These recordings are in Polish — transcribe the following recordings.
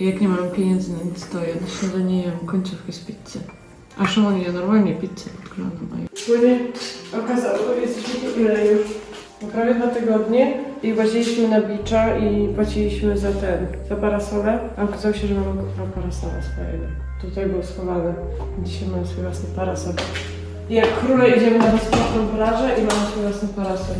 Jak nie mam pieniędzy na nic, to ja na śniadanie jem końcówkę z pizzy. A Szymon je normalnie pizzę podgrzaną. Płynie okazało, jesteśmy tu ile już? Prawie dwa tygodnie i łaziliśmy na bicza i płaciliśmy za ten, za parasole. A okazało się, że mamy kurwa parasola swojego. Tutaj był schowany. Dzisiaj mamy swój własny parasol. Jak króle idziemy na bezpłatną plażę i mamy swój własny parasol.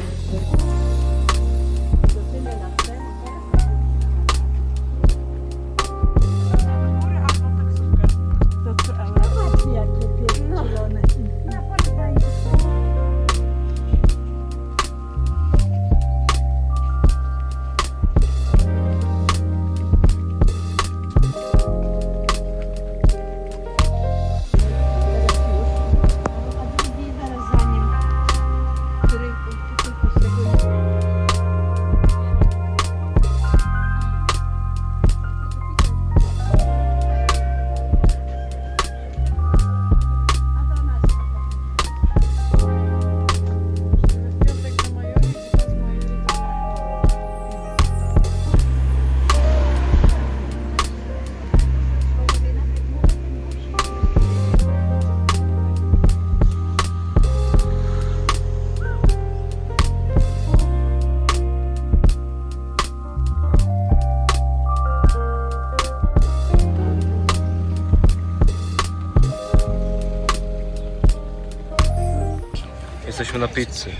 Pizzy.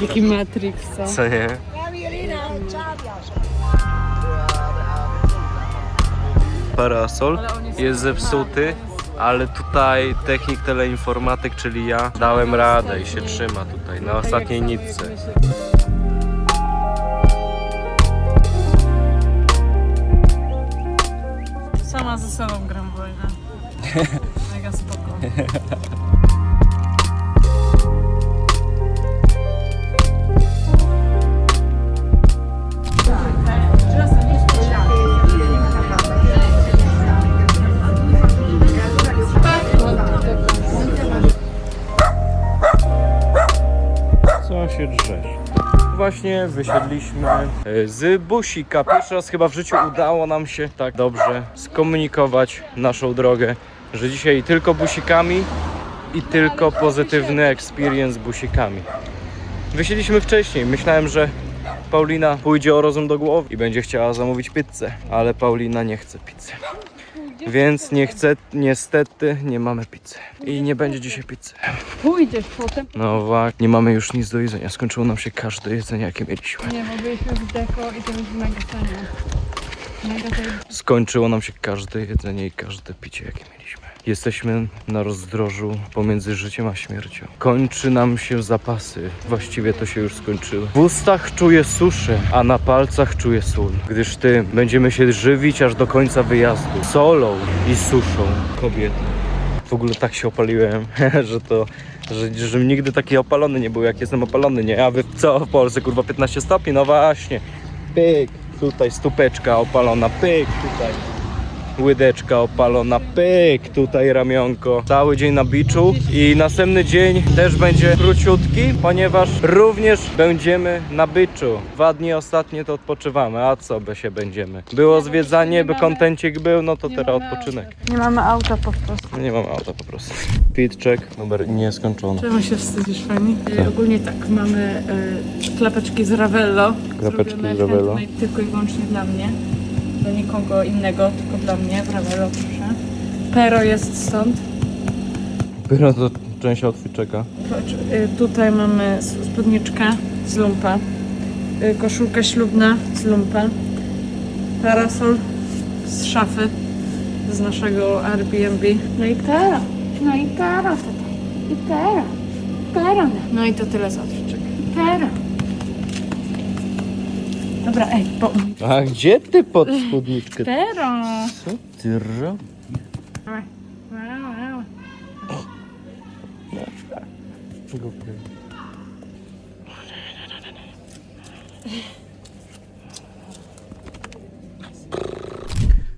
Jaki Matrix, co? Co nie? Parasol jest zepsuty, ale tutaj technik teleinformatyk, czyli ja, dałem radę i się trzyma tutaj na ostatniej nitce. Sama ze sobą gram wojnę. Co się? Właśnie wysiedliśmy e, z busika. Pierwszy raz chyba w życiu udało nam się tak dobrze skomunikować naszą drogę, że dzisiaj tylko busikami i tylko pozytywny experience busikami. Wysiedliśmy wcześniej. Myślałem, że Paulina pójdzie o rozum do głowy i będzie chciała zamówić pizzę, ale Paulina nie chce pizzy. Więc nie chce, niestety nie mamy pizzy. I nie będzie dzisiaj pizzy. Pójdziesz potem. No właśnie, nie mamy już nic do jedzenia. Skończyło nam się każde jedzenie, jakie mieliśmy. Nie, bo byliśmy w deko i to jest mega tanie. Skończyło nam się każde jedzenie i każde picie, jakie mieliśmy. Jesteśmy na rozdrożu pomiędzy życiem a śmiercią. Kończy nam się zapasy. Właściwie to się już skończyło. W ustach czuję suszę, a na palcach czuję sól. Gdyż ty będziemy się żywić aż do końca wyjazdu. Solą i suszą kobiety. W ogóle tak się opaliłem, że to, że, że nigdy taki opalony nie był, jak jestem opalony, nie? A wy co w Polsce, kurwa, 15 stopni? No właśnie. Pyk, tutaj stópeczka opalona, pyk, tutaj łydeczka opalona, pyk, tutaj ramionko. Cały dzień na biczu i następny dzień też będzie króciutki, ponieważ również będziemy na biczu. Dwa dni ostatnie to odpoczywamy, a co by się będziemy? Było zwiedzanie, by kontencik był, no to teraz odpoczynek. Nie mamy auta po prostu. Nie mam auta po prostu. Check, numer nieskończony. Czemu się wstydzisz, Fani? Ogólnie tak, mamy y, klapeczki z Ravello. Klapeczki z Ravello. handmade Tylko i wyłącznie dla mnie. Do nikogo innego, tylko dla mnie. Ravello, proszę. Pero jest stąd. Dopiero to część outfit czeka. Patrz, y, tutaj mamy spódniczkę z lumpa. Y, koszulka ślubna z lumpa. Parasol z szafy z naszego Airbnb. No i pero. No i pero tutaj. I pero. Pero. No i to tyle z outfitczek. Pero. Dobra, ej, bo... A gdzie ty pod spódniczkę? Pero. Co ty robisz?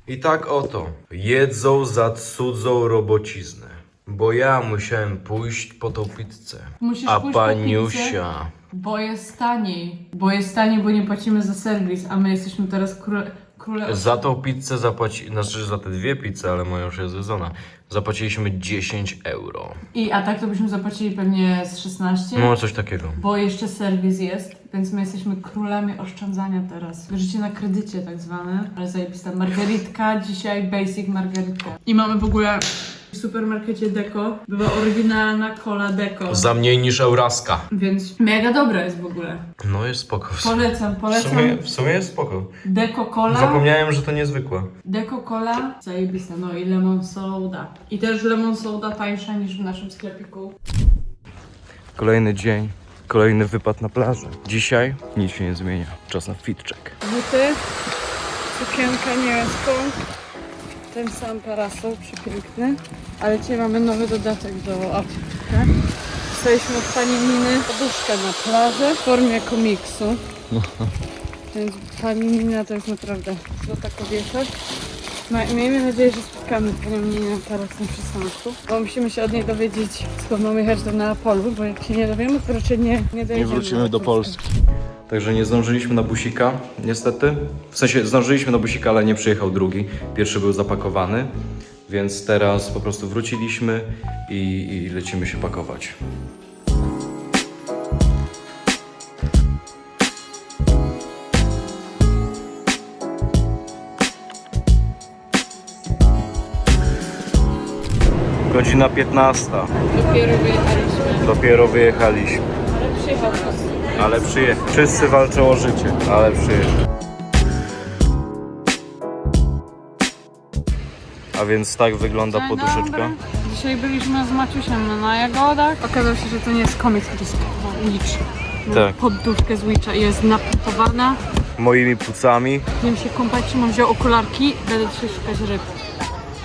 I tak oto jedzą za cudzą robociznę. Bo ja musiałem pójść po tą pizzę. Musisz A pójść po pizzę. paniusia... Bo jest taniej. Bo jest taniej, bo nie płacimy za serwis, a my jesteśmy teraz króle... króle... Za tą pizzę zapłaci... Znaczy za te dwie pizze, ale moja już jest zjedzona. Zapłaciliśmy 10 euro. I a tak to byśmy zapłacili pewnie z 16. No coś takiego. Bo jeszcze serwis jest, więc my jesteśmy królami oszczędzania teraz. Życie na kredycie tak zwane. Ale zajebista margaritka, dzisiaj basic margaritka. I mamy w ogóle w supermarkecie Deco była oryginalna cola Deco. Za mniej niż Euraska. Więc mega dobra jest w ogóle. No jest spoko. W Polecam, polecam. sumie, w sumie jest spoko. Deco Cola. Zapomniałem, że to niezwykłe. Deco Cola, zajebista. No i lemon soda. I też lemon soda tańsza niż w naszym sklepiku. Kolejny dzień, kolejny wypad na plażę. Dzisiaj nic się nie zmienia. Czas na fit check. buty, sukienka niebieską, ten sam parasol przepiękny, ale dzisiaj mamy nowy dodatek do outfitka. Dostaliśmy od pani Niny poduszkę na plaży w formie komiksu. Więc pani Nina to jest naprawdę złota kobieta. Miejmy nadzieję, że spotkamy panią Ninę teraz na przystanku, bo musimy się od niej dowiedzieć, skąd mamy jechać do Neapolu, bo jak się nie dowiemy, to raczej nie, nie dojedziemy. na Polskę. Także nie zdążyliśmy na busika, niestety. W sensie zdążyliśmy na busika, ale nie przyjechał drugi. Pierwszy był zapakowany, więc teraz po prostu wróciliśmy i, i lecimy się pakować. Godzina 15. Dopiero wyjechaliśmy. Dopiero wyjechaliśmy. Ale przyjechał. Ale przyjechał. Wszyscy walczą o życie, ale przyjechał. A więc tak wygląda Dzień poduszeczka. dobry. Dzisiaj byliśmy z Maciusiem na jagodach. Okazało się, że to nie jest komiks, to jest licz. Tak. Poduszkę z Witcha jest naputowana. Moimi pucami. Wiem się kąpać, Szymon wziął okularki, będę dzisiaj szukać ryb.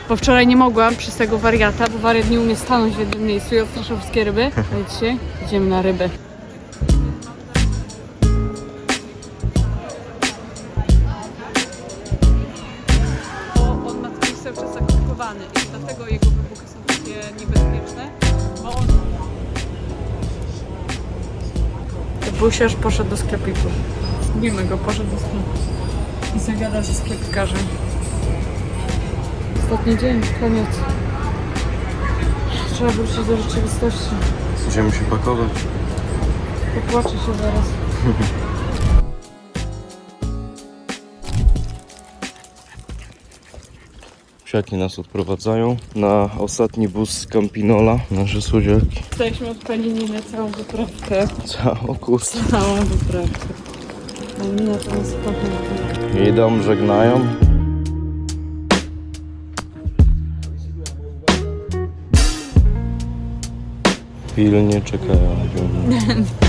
Bo wczoraj nie mogłam przez tego wariata, bo wariat nie umie stanąć w jednym miejscu i odstraszał wszystkie ryby. Ale dzisiaj idziemy na ryby. Busiarz poszedł do sklepiku. Wiemy go, poszedł do sklepu. I zagada się sklepikarzem. Ostatni dzień, koniec. Trzeba wrócić do rzeczywistości. Idziemy się pakować. Popłaczę się zaraz. Psiaki nas odprowadzają na ostatni bus z Campinola. Nasze słodziaki. Dostaliśmy od pani Niny całą wyprawkę. Całą kust. Całą wyprawkę. Pani Nina to nas kocha. Idą, żegnają. Pilnie czekają.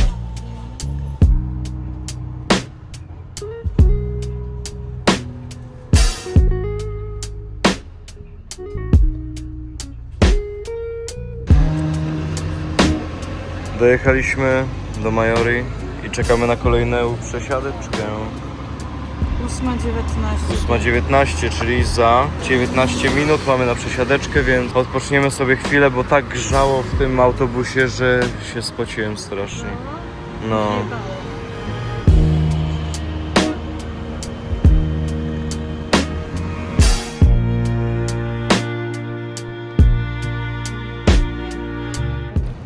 Dojechaliśmy do Majori i czekamy na kolejne przesiady. Czekają 8.19. 8.19, czyli za 19 minut mamy na przesiadeczkę, więc odpoczniemy sobie chwilę, bo tak grzało w tym autobusie, że się spociłem strasznie. No.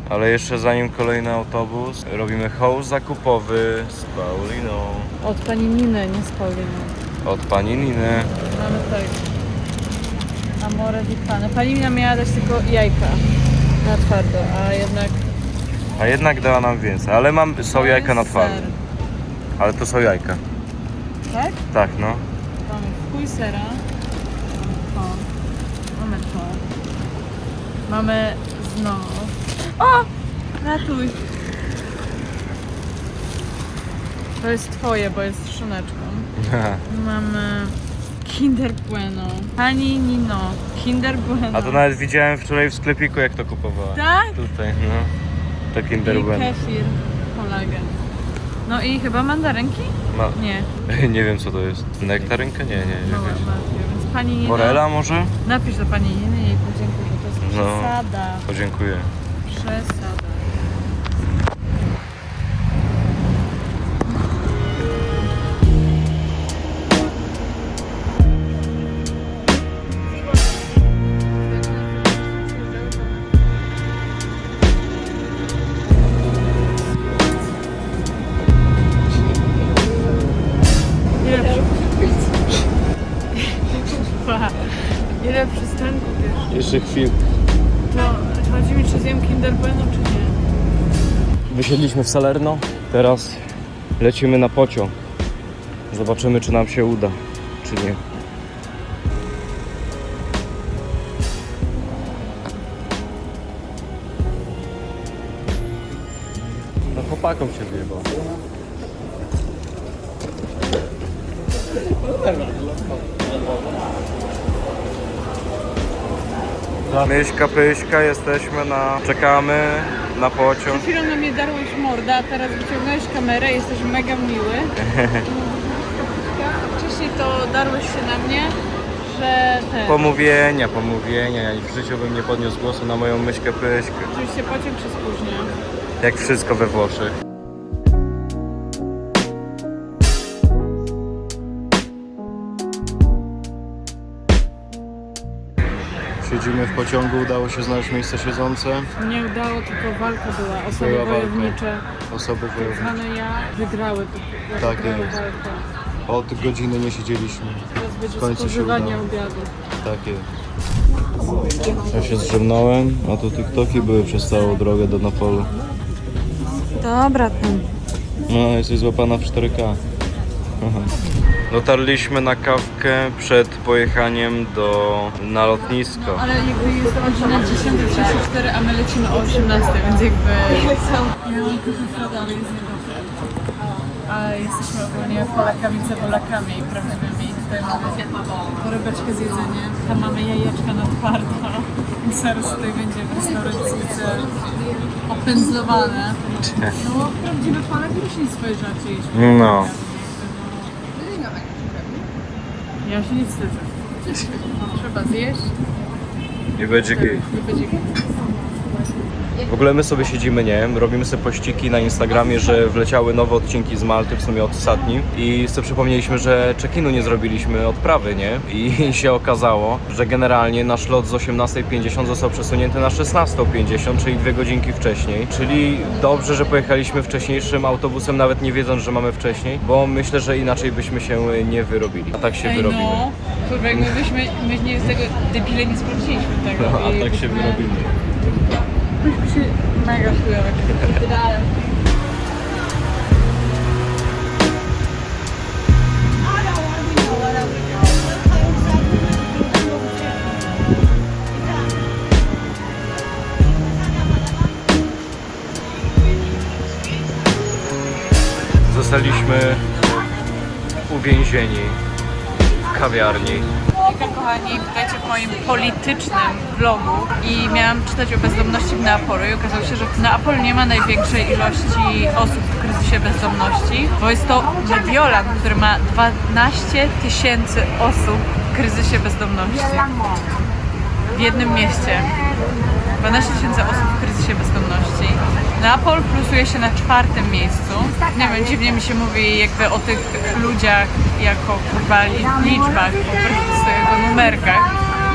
Ale jeszcze zanim kolejny autobus, robimy haul zakupowy z Pauliną. Od pani Niny, nie z Pauliną. Od pani Niny. Mamy tak. Amore di pane. Pani Nina miała dać tylko jajka na twardo, a jednak... A jednak dała nam więcej, ale mam, są to jajka na twardo. ser. Ale to są jajka. Tak? Tak, no. Mamy chuj sera. Mamy to. Mamy to. Mamy znowu. O! Ratuj! To jest twoje, bo jest szyneczką. Mamy Kinder Bueno. Pani Nino. Kinder Bueno. A to nawet widziałem wczoraj w sklepiku, jak to kupowała. Tak? Tutaj, no. To Kinder I Bueno. kefir. Kolagen. No i chyba mandarynki? Ma... Nie. nie wiem co to jest. Nektarynka? Nie, nie, nie. No, jakaś. właśnie, więc pani Nina... Morela może? Napisz do pani Niny i podziękuj, że to jest No, Przesada. podziękuję. Przesada. Wysiedliśmy w Salerno, teraz lecimy na pociąg. Zobaczymy, czy nam się uda, czy nie. No chłopakom się wyjebał. Myśka, pyśka, jesteśmy na... czekamy na pociąg. Przed chwilą na mnie darłeś morda, a teraz wyciągnąłeś kamerę, jesteś mega miły. Wcześniej to darłeś się na mnie, że ten... Pomówienia, pomówienia. Ja w życiu bym nie podniósł głosu na moją myśkę pyśkę. Oczywiście pociąg się spóźnia. Jak wszystko we Włoszech. Siedzimy w pociągu, udało się znaleźć miejsce siedzące. Nie udało, tylko walka była. Osoby Była walka. wojownicze, Osoby wojownicze. zwane ja, wygrały to. Tak wygrały jest. walkę. Od godziny nie siedzieliśmy. Teraz będzie końcu się spożywanie udało. obiadu. Tak jest. Ja się zdrzemnąłem, a tu TikToki były przez całą drogę do Napolu. Dobra, tam. No, jesteś złapana w 4K. Aha. Dotarliśmy na kawkę przed pojechaniem do, na lotnisko. Ale jakby jest godzina 10.34, a my lecimy o 18, więc jakby... Ja mam dużo ale jest niedobrze. A jesteśmy ogólnie Polakami za Polakami prawdziwymi. Tutaj mamy torebeczkę z jedzeniem, tam mamy jajeczka na twardo. I zaraz tutaj będzie w restauracji opędzlowane. No, prawdziwy Polak musi swoje rzeczy jeść. No. Ja się nie wstydzę. Trzeba zjeść I będzie gej. i będzie W ogóle my sobie siedzimy, nie wiem, robimy sobie pościki na Instagramie, że wleciały nowe odcinki z Malty, w sumie od ostatni. I sobie przypomnieliśmy, że check-inu nie zrobiliśmy odprawy, nie? I się okazało, że generalnie nasz lot z 18.50 został przesunięty na 16.50, czyli dwie godzinki wcześniej. Czyli dobrze, że pojechaliśmy wcześniejszym autobusem, nawet nie wiedząc, że mamy wcześniej, bo myślę, że inaczej byśmy się nie wyrobili. A tak się Ej, wyrobimy. no, kurwa, jakby byśmy, my nie z tego debile nie sprawdziliśmy tego. No, a tak się wyrobili. Mega chujowe. Zostaliśmy uwięzieni w kawiarni. Witam kochani, witajcie w moim politycznym vlogu i miałam czytać o bezdomności w Neapolu i okazało się, że w Neapolu nie ma największej ilości osób w kryzysie bezdomności, bo jest to Mediolan, który ma 12 tysięcy osób w kryzysie bezdomności w jednym mieście. 12 tysięcy osób w kryzysie bezdomności. Neapol plusuje się na czwartym miejscu. Nie wiem, dziwnie mi się mówi jakby o tych ludziach jako kurwa li- liczbach, po prostu jako numerkach,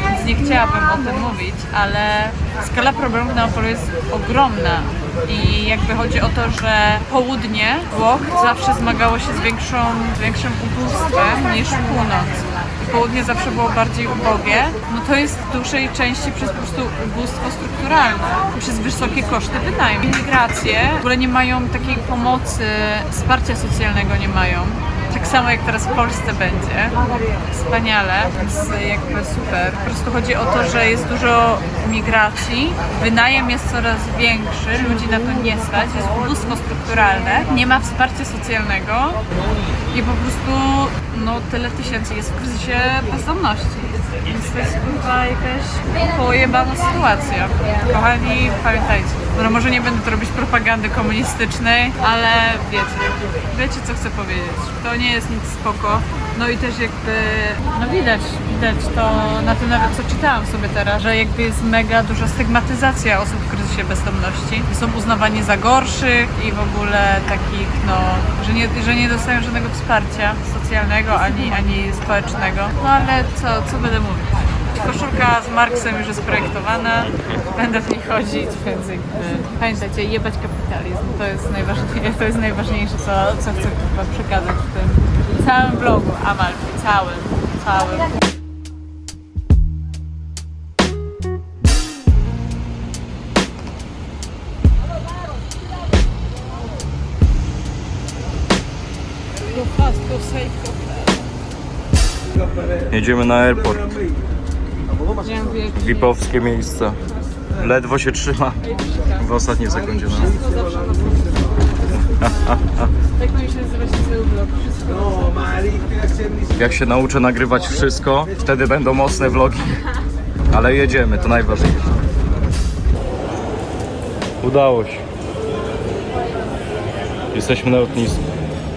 więc nie chciałabym o tym mówić, ale skala problemu w Neapolu jest ogromna. I jakby chodzi o to, że południe Włoch zawsze zmagało się z, większą, z większym ubóstwem niż północ południe zawsze było bardziej ubogie, no to jest w dużej części przez po prostu ubóstwo strukturalne, przez wysokie koszty wynajmu. Imigracje w ogóle nie mają takiej pomocy, wsparcia socjalnego nie mają. Tak samo jak teraz w Polsce będzie. Wspaniale, więc jakby super. Po prostu chodzi o to, że jest dużo migracji, wynajem jest coraz większy, ludzi na to nie stać, jest ubóstwo strukturalne, nie ma wsparcia socjalnego i po prostu no tyle tysięcy jest w kryzysie bezdomności. Więc to jest chyba jakaś pojebana sytuacja. Kochani, pamiętajcie. No może nie będę tu robić propagandy komunistycznej, ale wiecie, wiecie co chcę powiedzieć. To nie jest nic spoko. No i też jakby, no widać, widać to na tym nawet co czytałam sobie teraz, że jakby jest mega duża stygmatyzacja osób w kryzysie bezdomności. Są uznawani za gorszych i w ogóle takich, no, że nie, że nie dostają żadnego wsparcia socjalnego ani, ani społecznego. No ale co, co będę mówić? Koszulka z Marksem już jest projektowana, będę w niej chodzić, więc jakby pamiętajcie, jebać kapitalizm, to jest najważniejsze, to jest najważniejsze co, co chcę chyba przekazać w tym całym vlogu, Amal, całym, całym. Jedziemy na airport. Wipowskie miejsce. Ledwo się trzyma w ostatniej sekundzie. No. I się nazywa się cały vlog, wszystko. Jak się nauczę nagrywać wszystko, wtedy będą mocne vlogi. Ale jedziemy, to najważniejsze. Udało się. Jesteśmy na lotnisku.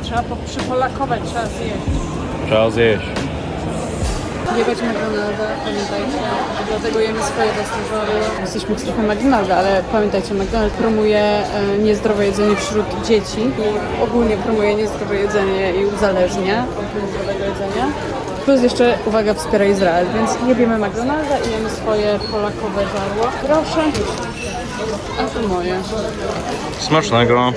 Trzeba po, przypolakować, trzeba zjeść. Trzeba zjeść. Jebać McDonalda, pamiętajcie. Dlatego jemy swoje własne żory. Jesteśmy w strefie McDonalda, ale pamiętajcie, McDonald's promuje e, niezdrowe jedzenie wśród dzieci i ogólnie promuje niezdrowe jedzenie i uzależnia od niezdrowego jedzenia. Plus jeszcze, uwaga, wspiera Izrael, więc jebiemy McDonalda i jemy swoje polakowe żarło. Proszę. A to moje. Smacznego.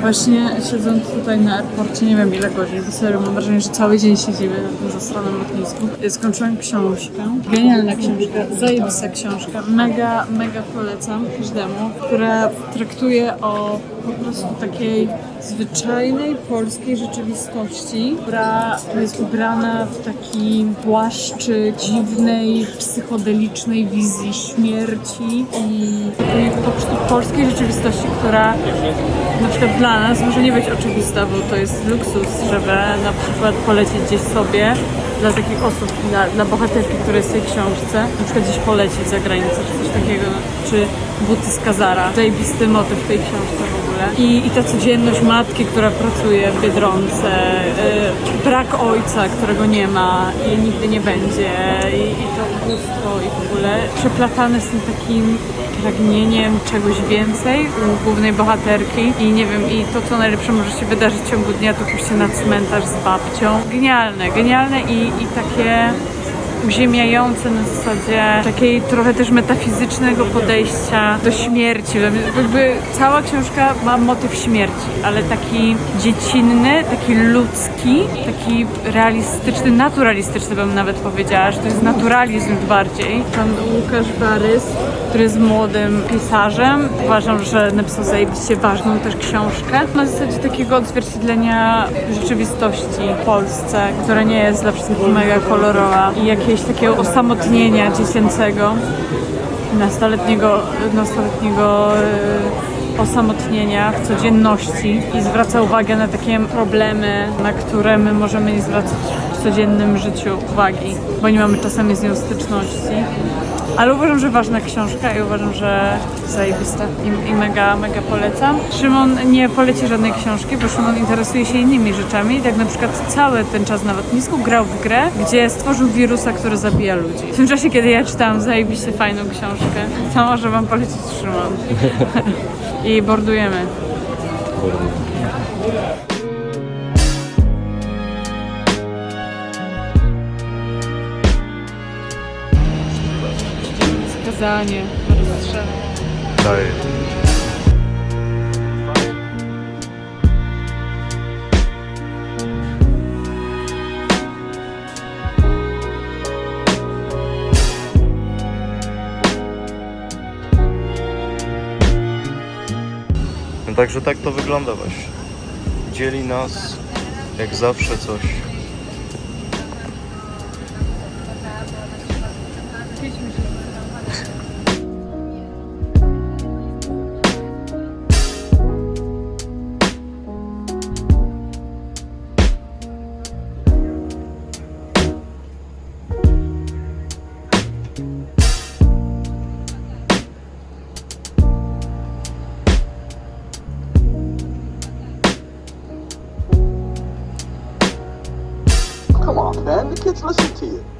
Właśnie siedząc tutaj na airporcie, nie wiem ile godzin, bo serio mam wrażenie, że cały dzień siedzimy na tym zastronym lotnisku. Skończyłam książkę, genialna książka, zajebista książka, mega, mega polecam każdemu, która traktuje o po prostu takiej zwyczajnej polskiej rzeczywistości, która jest ubrana w taki płaszczyk dziwnej, psychodelicznej wizji śmierci i po prostu polskiej rzeczywistości, która na przykład dla nas może nie być oczywista, bo to jest luksus, żeby na przykład polecieć gdzieś sobie dla takich osób, dla, dla bohaterki, która jest w tej książce, na przykład gdzieś polecieć za granicę, czy coś takiego, czy buty z Kazara. Zajebisty motyw w tej książce ogóle. I, i ta codzienność matki, która pracuje w Biedronce, y, brak ojca, którego nie ma i nigdy nie będzie, i, i to ubóstwo i w ogóle przeplatane z tym takim pragnieniem czegoś więcej u głównej bohaterki i nie wiem, i to co najlepsze może się wydarzyć w ciągu dnia, to pójście na cmentarz z babcią. Genialne, genialne i, i takie uziemiające na zasadzie takiej trochę też metafizycznego podejścia do śmierci. Jakby cała książka ma motyw śmierci, ale taki dziecinny, taki ludzki, taki realistyczny, naturalistyczny bym nawet powiedziała, że to jest naturalizm bardziej. Pan Łukasz Barys, który jest młodym pisarzem, uważam, że napisał zajebiście ważną też książkę na zasadzie takiego odzwierciedlenia rzeczywistości w Polsce, która nie jest dla wszystkich mega kolorowa i jakiegoś takiego osamotnienia dziecięcego, nastoletniego, nastoletniego e, osamotnienia w codzienności i zwraca uwagę na takie problemy, na które my możemy nie zwracać w codziennym życiu uwagi, bo nie mamy czasami z nią styczności. Ale uważam, że ważna książka i uważam, że zajebista i, i mega, mega polecam. Szymon nie poleci żadnej książki, bo Szymon interesuje się innymi rzeczami. Tak na przykład cały ten czas na lotnisku grał w grę, gdzie stworzył wirusa, który zabija ludzi. W tym czasie, kiedy ja czytałam zajebiście fajną książkę, to może wam polecić Szymon. I bordujemy. No także tak to wygląda właśnie. Dzieli nas jak zawsze coś. To you.